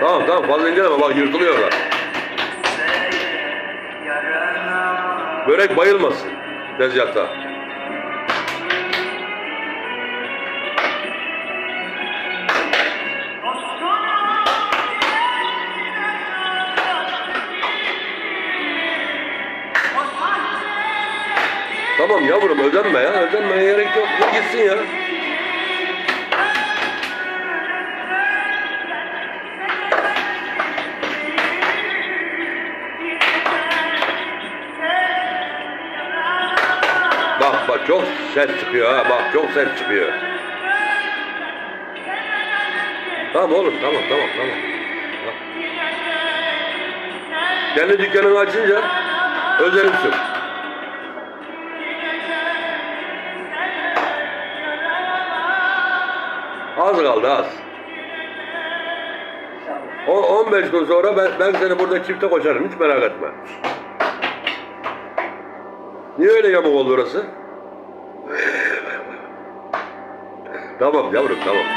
Tamam tamam fazla inceleme bak yırtılıyorlar. Börek bayılmasın tezgahta. Tamam yavrum özenme ya. Özenmeye gerek yok. Ya gitsin ya. Bak çok sert çıkıyor ha. Bak çok sert çıkıyor. Tamam oğlum tamam tamam tamam. Bak. Kendi dükkanını açınca özenirsin. Az kaldı az. O 15 gün sonra ben, ben seni burada çifte koşarım hiç merak etme. Niye öyle yamuk oldu orası? Tamam yavrum tamam.